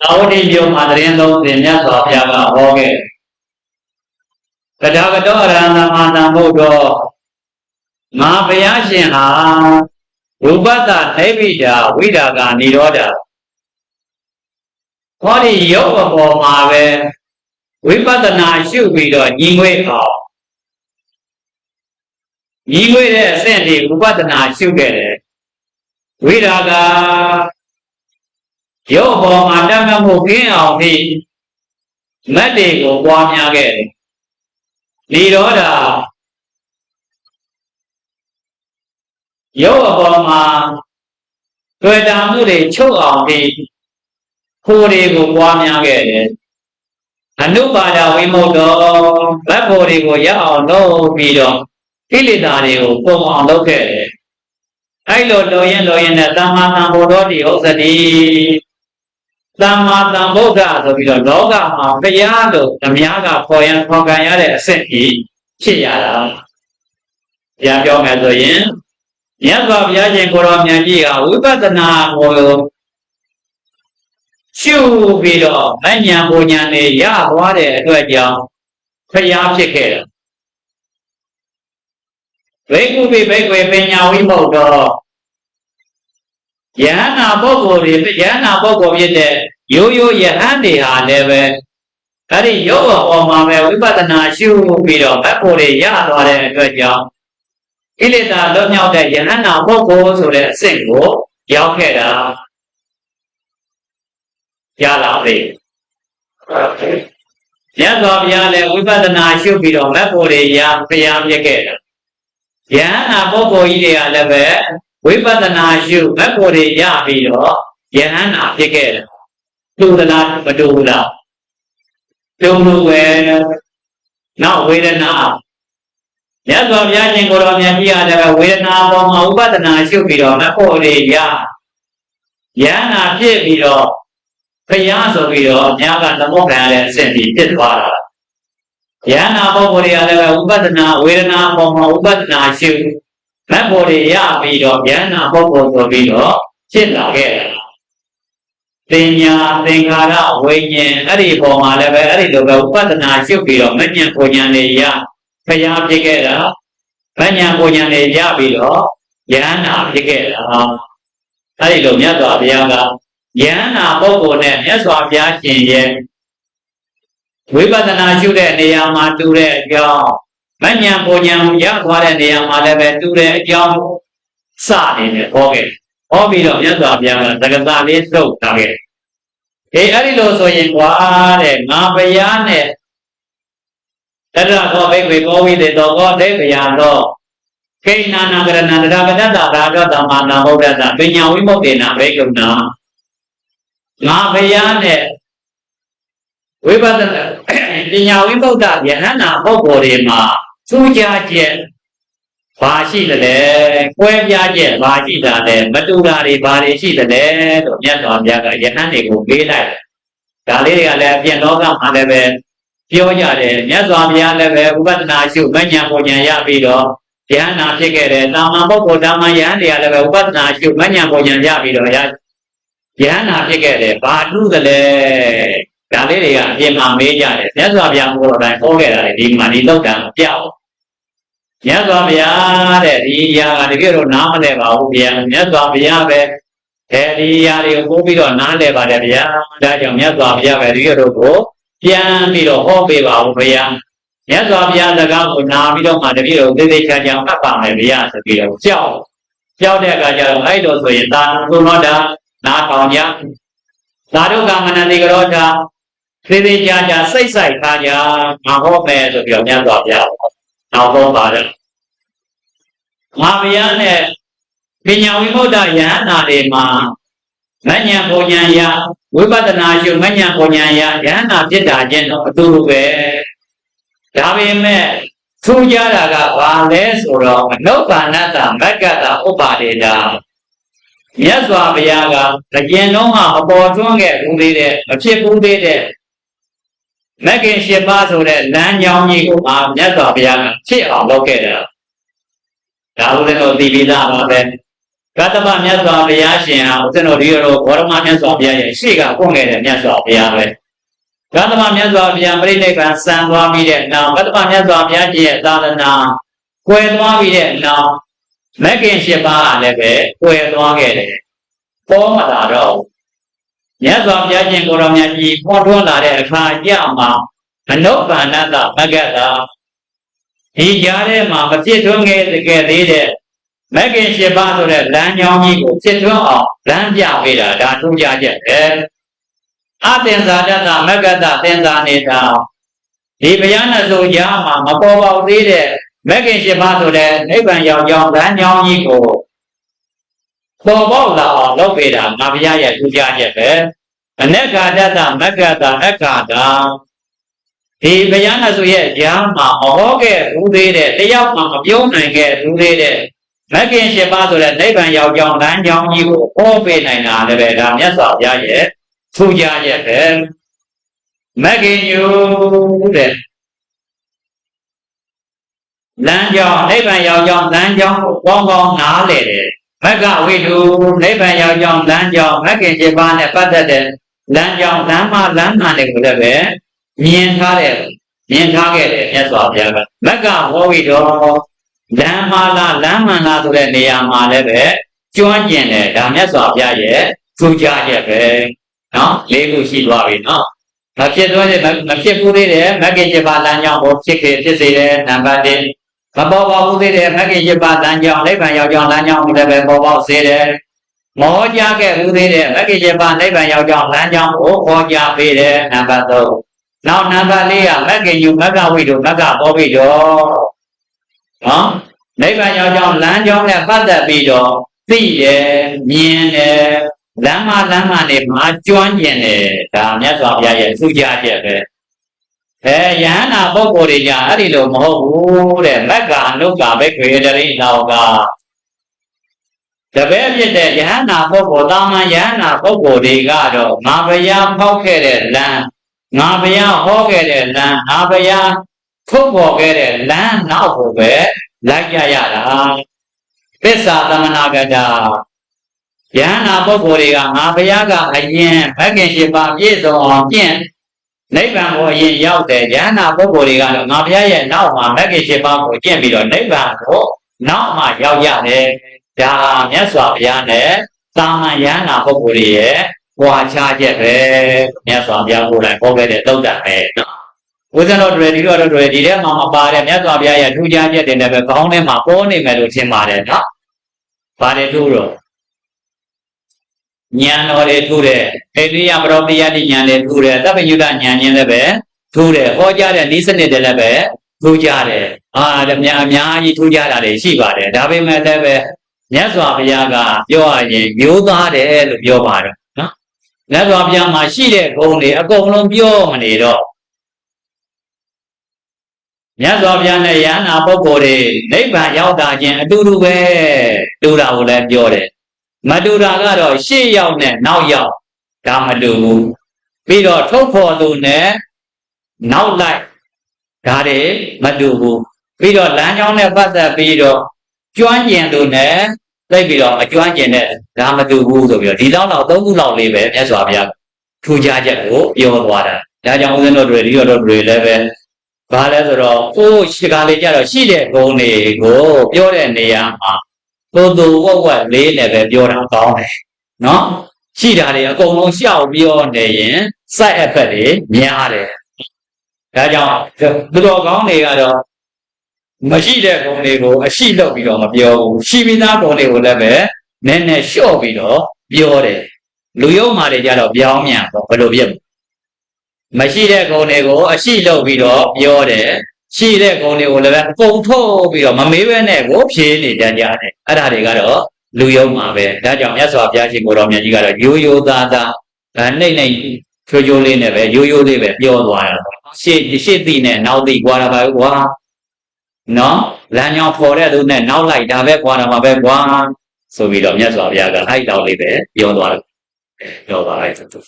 သာဝတိမြို့မှာသတင်းသုံးသင်မြတ်စွာဘုရားကဟောခဲ့တထာဂတောအရဟံသမတံဘုဒ္ဓောငါဘုရားရှင်ဟာရူပတ္တနိဗ္ဗိဒာဝိဒါကនិရောဓဟောဒီရုပ်အပေါ်မှာပဲဝိပဿနာရှုပြီးတော့ညီငွေအောင်ညီငွေတဲ့အဆင့်ဒီဝိပဿနာရှုခဲ့တယ်ဝိဒါက ရုပ်ပေါ်မှာတတ်မှတ်မှုခင်းအောင်ဒီမတ်တွေကိုပွားများခဲ့တယ်និရောဓရုပ်အပေါ်မှာတွေ့တာမှုတွေချုပ်အောင်ဒီခိုးတွေကိုပွားများခဲ့တယ်အနုပါဒဝိမုတ်တော်ဗတ်ဖို့တွေကိုရအောင်လုပ်ပြီးတော့ကိလေသာတွေကိုပုံအောင်လုပ်ခဲ့တယ်အဲ့လိုလိုရင်လိုရင်နဲ့သမ္မာသမ္ဗုဒ္ဓတိဟုတ်သ တိသမ္မာသမ္ဗုဒ္ဓဆိုပြီးတော့လောကမှာဘုရားတို့ဓမြားကပေါ်ရန်ဖော်ကန်ရတဲ့အဆင့်ကြီးဖြစ်ရတာပြန်ပြောမယ်ဆိုရင်မြတ်စွာဘုရားရှင်ကိုရောမြတ်ကြီးဟာဝိပဿနာကိုရှုပြီးတော့မဉ္ဇဉ်ပူဉ္ဇဉ်တွေရသွားတဲ့အတွက်ကြောင့်ဖျားဖြစ်ခဲ့တယ်ဘိက္ခုပိဘိက္ခွေပညာဝိမုတ်တော် ယဟန္တာပုဂ္ဂိုလ်တွေယဟန္တာပုဂ္ဂိုလ်ဖြစ်တဲ့ရိုးရိုးယဟန်တွေဟာလည်းပဲအဲ့ဒီယောဂပေါ်မှာပဲဝိပဿနာရှုပြီးတော့ဘက်ဖို့တွေရသွားတဲ့အတွက်ကြောင့်ကိလေသာလွတ်မြောက်တဲ့ယဟန္တာပုဂ္ဂိုလ်ဆိုတဲ့အဆင့်ကိုရောက်ခဲ့တာရလာပြီရသော်ဘုရားလည်းဝိပဿနာရှုပြီးတော့မက်ဖို့တွေရဖျားပြခဲ့တာယဟန္တာပုဂ္ဂိုလ်ကြီးတွေကလည်းပဲ ဝိပဿနာရှုမက်ဖို့တွေရပြီးတော့ယဟန္တာဖြစ်ခဲ့တယ်တူသလားမတူဘူးလားတုံလို့ပဲနောက်ဝေဒနာမြတ်စွာဘုရားရှင်ကိုယ်တော်မြတ်ကြီးရတယ်ဝေဒနာပေါ်မှာဥပဒနာရှုပြီးတော့မဖို့တွေရယန္နာဖြစ်ပြီးတော့ဖျားဆိုပြီးတော့အများကသမုတ်ခံရတဲ့အဆင့်ကြီးဖြစ်သွားတာယန္နာပုဂ္ဂိုလ်တွေကလည်းဥပဒနာဝေဒနာပေါ်မှာဥပဒနာရှု မဖို့တွေရပြီးတော့ယန္နာပုဂ္ဂိုလ်ဆိုပြီးတော့ဖြစ်လာခဲ့တယ်ပညာသင်္ခါရဝိညာဉ်အဲ့ဒီပုံမှာလည်းပဲအဲ့ဒီလိုပဲဥပဒနာရှုပ်ပြီးတော့မဉ္ဇဉ်ပူဉ္ဇဉ်တွေရဖျားဖြစ်ခဲ့တာမဉ္ဇဉ်ပူဉ္ဇဉ်တွေရပြီးတော့ယန္နာဖြစ်ခဲ့တာအဲ့ဒီလိုမြတ်စွာဘုရားကယန္နာပုဂ္ဂိုလ်နဲ့မြတ်စွာဘုရားရှင်ရဲ့ဝိပဿနာရှုတဲ့နေရာမှာတူတဲ့အကြောင်း မဉ္ဇဉ်ပူဉ္ဇဉ်ရသွားတဲ့နေရာမှာလည်းပဲတူတဲ့အကြောင်းစနေတယ်ဟောခဲ့ဟောပြီးတော့မြတ်စွာဘုရားကသက္ကသလေးသုတ်ထားခဲ့အေးအဲ့ဒီလိုဆိုရင်ကွာတဲ့ငါဘုရားနဲ့တရသောဘိက္ခေကောဝိတေတောကောတေဘယသောကိဏနာကရဏတရပဒတသာရောသမ္မာနာဟုတ်တ္တပညာဝိမုတ်တေနာဘိက္ခုနာငါဘုရားနဲ့ဝိပဿနာပညာဝိမုတ်တယဟန္တာပုဂ္ဂိုလ်တွေမှာ ထူးခြားချက်ဘာရှိသလဲ၊ကွဲပြားချက်ဘာရှိတာလဲမတူတာတွေဘာတွေရှိသလဲလို့မြတ်စွာဘုရားကယဟန်တွေကိုပေးလိုက်ဒါလေးတွေကလည်းအပြင်လောကမှာလည်းပဲပြောကြတယ်မြတ်စွာဘုရားလည်းပဲဥပဒနာရှုမဉ္ဇဉ်ပုံဉ္ဇဉ်ရပြီးတော့ယဟန်နာဖြစ်ခဲ့တယ်တာမန်ပုဂ္ဂိုလ်တာမန်ယဟန်တွေကလည်းပဲဥပဒနာရှုမဉ္ဇဉ်ပုံဉ္ဇဉ်ရပြီးတော့ရယဟန်နာဖြစ်ခဲ့တယ်ဘာတူးသလဲ ဒါလေးတွေကအပြင်မှာမေးကြတယ်မြတ်စွာဘုရားကိုယ်တော်တိုင်ဟောခဲ့တာလေဒီမှာဒီလောက်တန်ပြောက်မြတ်စွာဘုရားတဲ့ဒီအရာကတကယ်တော့နားမလဲပါဘူးဗျာမြတ်စွာဘုရားပဲအဲဒီအရာတွေကိုပို့ပြီးတော့နားလဲပါတယ်ဗျာဒါကြောင့်မြတ်စွာဘုရားပဲတကယ်တော့ကိုပြန်ပြီးတော့ဟောပေးပါဦးဗျာမြတ်စွာဘုရားစကားကိုနားပြီးတော့မှတကယ်တော့သေသေးချာချာအပ်ပါမယ်ဗျာဆိုပြီးတော့ကြောက်ကြောက်တဲ့အခါကျတော့အဲ့လိုဆိုရင်သာသုနောတာနားထောင်ကြသာဓုကမနတိကရောတာ သေသေးချာချာစိတ်ဆိုင်ထားကြငါဟောမယ်ဆိုပြီးတော့မြတ်စွာဘုရားနောက်ဆုံးပါတယ်ငါဘုရားနဲ့ပညာဝိမု ക്ത ယဟန္တာတွေမှာမဉ္ဇဉ်ပုံဉ္ဇဉ်ယဝိပဿနာရှုမဉ္ဇဉ်ပုံဉ္ဇဉ်ယယဟန္တာဖြစ်တာချင်းတော့အတူတူပဲဒါပေမဲ့ထူးခြားတာကဘာလဲဆိုတော့အနုပါဏတမက္ကတဥပါဒေတာမြတ်စွာဘုရားကအကျဉ်တော့ကအပေါ်ထွန်းခဲ့ဘူးသေးတဲ့မဖြစ်ဘူးသေးတဲ့ မက္ကင်၈ပါးဆိုတဲ့လမ်းကြောင်းကြီးကိုအာမြတ်စွာဘုရားကဖြစ်အောင်လုပ်ခဲ့တယ်ဒါလို့လည်းတော့သိပြီးသားပါပဲကတ္တဗမြတ်စွာဘုရားရှင်ဟာဦးဇင်းတို့ဒီလိုဘောရမမြတ်စွာဘုရားရဲ့ရှေ့ကပွင့်ခဲ့တဲ့မြတ်စွာဘုရားပဲကတ္တဗမြတ်စွာဘုရားပြိဋိဘံစံသွားပြီးတဲ့နောက်ကတ္တဗမြတ်စွာဘုရားကြီးရဲ့သာသနာကွယ်သွားပြီးတဲ့နောက်မဂ်ခင်၈ပါးကလည်းပဲကွယ်သွားခဲ့တယ်ပေါ်မလာတော့ မြတ်စွာဘုရားရှင်ကိုရောင်မြတ်ကြီးပွန်ထွန်းလာတဲ့အခါကြမှာမနုဿာနတမဂ္ဂတာဒီကြားထဲမှာမဖြစ်ထွန်းခဲ့တကယ်သေးတဲ့မဂ်ခင်၈ပါးဆိုတဲ့လမ်းကြောင်းကြီးကိုဖြစ်ထွန်းအောင်လမ်းပြပေးတာဒါထူးခြားချက်ပဲအသင်္ဇာတတမဂ္ဂတသင်္ဇာနေတာဒီဘုရားနဲ့ဆိုကြားမှာမပေါ်ပေါက်သေးတဲ့မဂ်ခင်၈ပါးဆိုတဲ့နိဗ္ဗာန်ရောက်ကြောင်းလမ်းကြောင်းကြီးကို ပေါ်ပေါက်လာအောင်လုပ်ပေးတာငါဘုရားရဲ့ထူးခြားချက်ပဲအနက္ခာတတမဂ္ဂတအခါတာဒီဘုရားနဲ့ဆိုရဲ့ကြားမှာဟောခဲ့ဘူးသေးတဲ့တယောက်မှမပြောနိုင်ခဲ့ဘူးသေးတဲ့မဂ်ခင်၈ပါးဆိုတဲ့နိဗ္ဗာန်ရောက်ကြောင်းလမ်းကြောင်းကြီးကိုဟောပေးနိုင်တာလည်းပဲဒါမြတ်စွာဘုရားရဲ့ထူးခြားချက်ပဲမဂ်ခင်ညူတဲ့လမ်းကြောင်းနိဗ္ဗာန်ရောက်ကြောင်းလမ်းကြောင်းကိုကောင်းကောင်းနားလည်တယ် မဂ္ဂဝိတုနိဗ္ဗာန်ရောက်ကြောင်းလမ်းကြောင်းမဂ်ခင်7ပါးနဲ့ပတ်သက်တဲ့လမ်းကြောင်းလမ်းမလမ်းမှန်တွေကိုလည်းပဲမြင်ထားတဲ့မြင်ထားခဲ့တဲ့မြတ်စွာဘုရားကမဂ္ဂဝဝိတောလမ်းမလားလမ်းမှန်လားဆိုတဲ့နေရာမှာလည်းပဲကျွမ်းကျင်တယ်ဒါမြတ်စွာဘုရားရဲ့ထူးခြားချက်ပဲနော်လေးခုရှိသွားပြီနော်မဖြစ်သွားတဲ့မဖြစ်ဘူးသေးတယ်မဂ္ဂင်7ပါးလမ်းကြောင်းကိုဖြစ်ခဲ့ဖြစ်စေတယ်နံပါတ်1 မပေါ်ပါဘူးသေးတယ်မဂ္ဂင်7ပါးလမ်းကြောင်းနိဗ္ဗာန်ရောက်ကြောင်းလမ်းကြောင်းကိုလည်းပဲပေါ်ပေါက်စေတယ်မောကြခဲ့ဘူးသေးတယ်မဂ္ဂင်7ပါးနိဗ္ဗာန်ရောက်ကြောင်းလမ်းကြောင်းကိုဟောကြားပေးတယ်နံပါတ်3နောက်နံပါတ်4ကမဂ္ဂင်ယူမဂ္ဂဝိတုမဂ္ဂပေါ်ပြီးတော့နော်နိဗ္ဗာန်ရောက်ကြောင်းလမ်းကြောင်းနဲ့ပတ်သက်ပြီးတော့သိတယ်မြင်တယ်လမ်းမလမ်းမနဲ့မှာကျွမ်းကျင်တယ်ဒါမြတ်စွာဘုရားရဲ့သူကြားချက်ပဲ အဲယဟန္တာပုဂ္ဂိုလ်တွေじゃအဲ့ဒီလိုမဟုတ်ဘူးတဲ့မက္ကအနုကဘိခေတရိနောကတပည့်ဖြစ်တဲ့ယဟန္တာပုဂ္ဂိုလ်တာမန်ယဟန္တာပုဂ္ဂိုလ်တွေကတော့ငါဘုရားဖောက်ခဲ့တဲ့လမ်းငါဘုရားဟောခဲ့တဲ့လမ်းငါဘုရားထုတ်ပေါ်ခဲ့တဲ့လမ်းနောက်ကိုပဲလိုက်ကြရတာပစ္စာသမဏဂတာယဟနာပုဂ္ဂိုလ်တွေကငါဘုရားကအရင်ဘဂင်ရှိပါပြည့်စုံအောင်ကျင့် နိဗ္ဗာန်ကိုအရင်ရောက်တယ်ယဟနာပုဂ္ဂိုလ်တွေကတော့ငါဘုရားရဲ့နောက်မှာဘဂင်ရှိပါကိုကျင့်ပြီးတော့နိဗ္ဗာန်ကိုနောက်မှရောက်ရတယ်ဒါမြတ်စွာဘုရားနဲ့သာမန်ယဟနာပုဂ္ဂိုလ်တွေရဲ့ဟွာချချက်ပဲမြတ်စွာဘုရားကိုယ်တိုင်ဟောခဲ့တဲ့သုတ်တန်ပဲနော်ဦးဇင်းတော်တွေဒီတော့တွေဒီထဲမှာမပါတဲ့မြတ်စွာဘုရားရဲ့ထူးခြားချက်တွေနဲ့ပဲခေါင်းထဲမှာပေါ်နေမယ်လို့ထင်ပါတယ်နော်။ပါတယ်ထူးတော့ ဉာဏ်တော်တွေထူးတယ်အိန္ဒိယပရောပယတိဉာဏ်တွေထူးတယ်သဗ္ဗညုတဉာဏ်ချင်းလည်းပဲထူးတယ်ဟောကြားတဲ့ဤစနစ်တွေလည်းပဲထူးကြတယ်အာအများအများကြီးထူးကြတာတွေရှိပါတယ်ဒါပေမဲ့လည်းပဲမြတ်စွာဘုရားကပြောရရင်မျိုးသားတယ်လို့ပြောပါတယ်နော်မြတ်စွာဘုရားမှာရှိတဲ့ဂုဏ်တွေအကုန်လုံးပြောမနေတော့မြတ်စွာဘုရားနဲ့ယန္နာပုဂ္ဂိုလ်တွေနိဗ္ဗာန်ရောက်တာချင်းအတူတူပဲတူတာကိုလည်းပြောတယ် မတူတာကတော့ရှေ့ရောက်နဲ့နောက်ရောက်ဒါမတူဘူးပြီးတော့ထုတ်ဖော်သူနဲ့နောက်လိုက်ဒါတွေမတူဘူးပြီးတော့လမ်းကြောင်းနဲ့ပတ်သက်ပြီးတော့ကျွမ်းကျင်သူနဲ့သိပြီးတော့မကျွမ်းကျင်တဲ့ဒါမတူဘူးဆိုပြီးတော့ဒီလောက်တော့သုံးခုလောက်လေးပဲမြတ်စွာဘုရားထူခြားချက်ကိုပြောသွားတာဒါကြောင့်ဦးဇင်းတို့တွေဒီတော်တွေလည်းပဲဘာလဲဆိုတော့ကိုယ်ရှိကားလေးကြတော့ရှိတဲ့ဂုဏ်တွေကိုပြောတဲ့နေရာမှာ သို့သူဝက်ဝက်လေးနဲ့ပဲပြောတာကောင်းတယ်နော်ရှိတာတွေအကုန်လုံးရှောက်ပြောနေရင် side effect တွေများတယ်ဒါကြောင့်သူတော်ကောင်းတွေကတော့မရှိတဲ့ဂုဏ်တွေကိုအရှိလုပ်ပြီးတော့မပြောဘူးရှိပြီးသားဂုဏ်တွေကိုလည်းပဲနည်းနည်းလျှော့ပြီးတော့ပြောတယ်လူယုံမာတွေကြတော့ပြောင်းမြန်တော့ဘယ်လိုဖြစ်မရှိတဲ့ဂုဏ်တွေကိုအရှိလုပ်ပြီးတော့ပြောတယ် ရှိတဲ့ဂုဏ်တွေကိုလည်းပဲပုံထုတ်ပြီးတော့မမေးဘဲနဲ့ကိုဖြေနေကြကြတယ်အဲ့ဒါတွေကတော့လူယုံမှာပဲဒါကြောင့်မြတ်စွာဘုရားရှင်ကိုတော်မြတ်ကြီးကတော့ရိုးရိုးသားသားဗနှိမ့်နှိမ့်ချိုးချိုးလေးနဲ့ပဲရိုးရိုးလေးပဲပြောသွားတာရှေ့ရှေ့သိနဲ့နောက်သိကွာတာပါကွာနော်လမ်းကြောင်းဖော်တဲ့သူနဲ့နောက်လိုက်ဒါပဲကွာတာမှာပဲကွာဆိုပြီးတော့မြတ်စွာဘုရားကအဲ့တောက်လေးပဲပြောသွားတယ်ပြောသွားလိုက်သူ